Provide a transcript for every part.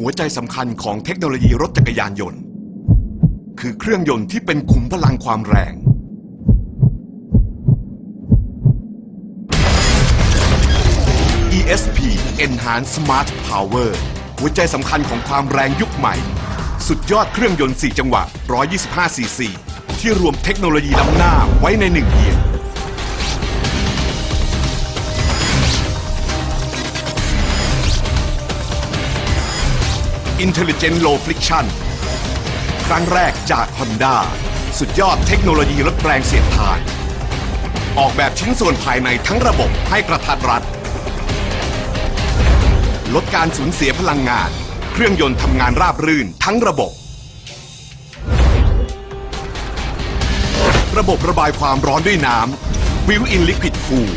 หัวใจสำคัญของเทคโนโลยีรถจักรยานยนต์ คือเครื่องยนต์ที่เป็นขุมพลังความแรง ESP Enhanced Smart Power หัวใจสำคัญของความแรงยุคใหม่ สุดยอดเครื่องยนต์ 4 จังหวะ 125 ซีซี ที่รวมเทคโนโลยีล้ำหน้าไว้ในหนึ่งเดียว Intelligent Low Friction ครั้งแรกจาก Honda สุดยอดเทคโนโลยีลดแรงเสียดทาน ออกแบบชิ้นส่วนภายในทั้งระบบให้กระทัดรัด ลดการสูญเสียพลังงาน เครื่องยนต์ทำงานราบรื่นทั้งระบบ ระบบระบายความร้อนด้วยน้ำ Built-in Liquid Cool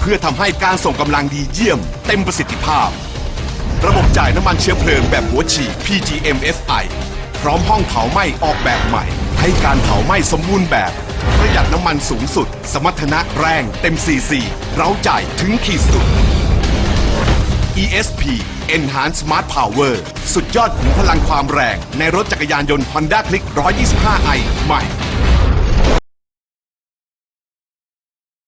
เพื่อทำให้การส่งกำลังดีเยี่ยม เต็มประสิทธิภาพ ระบบจ่ายน้ำมันเชื้อเพลิงแบบหัวฉีด PGM-SI พร้อมห้องเผาไหม้ออกแบบใหม่ ให้การเผาไหม้สมบูรณ์แบบ ประหยัดน้ำมันสูงสุด สมรรถนะแรงเต็ม CC เร้าใจถึงขีดสุด ESP Enhanced Smart Power สุดยอดขุมพลังความแรง ในรถจักรยานยนต์ Honda Click 125i ใหม่